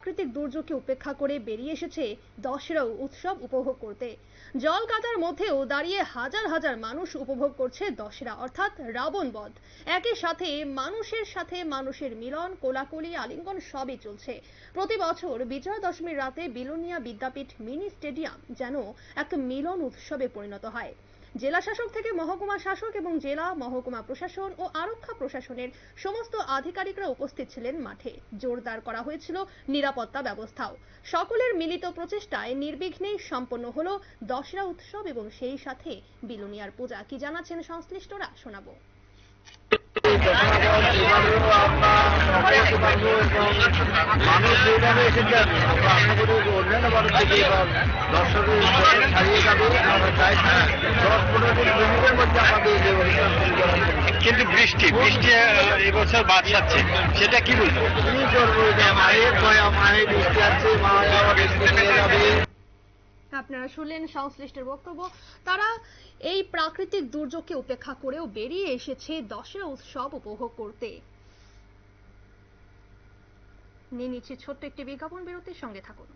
প্রাকৃতিক দুর্যোগকে উপেক্ষা করে বেরিয়ে এসেছে দশেরা উৎসব উপভোগ করতে। জল কাদার মধ্যেও দাঁড়িয়ে হাজার হাজার মানুষ উপভোগ করছে দশেরা, অর্থাৎ রাবণ বধ। একই সাথে মানুষের সাথে মানুষের মিলন, কোলাকুলি, আলিঙ্গন সবই চলছে। প্রতি বছর বিজয়া দশমীর রাতে বিলোনিয়া বিদ্যাপীঠ মিনি স্টেডিয়াম যেন এক মিলন উৎসবে পরিণত হয়। জেলা শাসক থেকে মহকুমা শাসক এবং জেলা, মহকুমা প্রশাসন ও আরক্ষা প্রশাসনের সমস্ত আধিকারিকরা উপস্থিত ছিলেন মাঠে। জোরদার করা হয়েছিল নিরাপত্তা ব্যবস্থাও। সকলের মিলিত প্রচেষ্টায় নির্বিঘ্নেই সম্পন্ন হলো দশরা উৎসব এবং সেই সাথে বিলুনিয়ার পূজা। কি জানাচ্ছেন সংশ্লিষ্টরা? শোনাবো। মানুষ যেভাবে এসেছে আমরা আশা করি অন্যান্য মানুষ দর্শকের ছাড়িয়ে যাবে কিন্তু বৃষ্টি বৃষ্টি এবছর বাঁচাচ্ছে সেটা কি বলব? আপনারা শুনলেন সংশ্লিষ্টের বক্তব্য। তারা এই প্রাকৃতিক দুর্যোগকে উপেক্ষা করেও বেরিয়ে এসেছে দশেরা উৎসব উপভোগ করতে। নিয়ে নিচ্ছে ছোট্ট একটি বিজ্ঞাপন, বিরতির সঙ্গে থাকুন।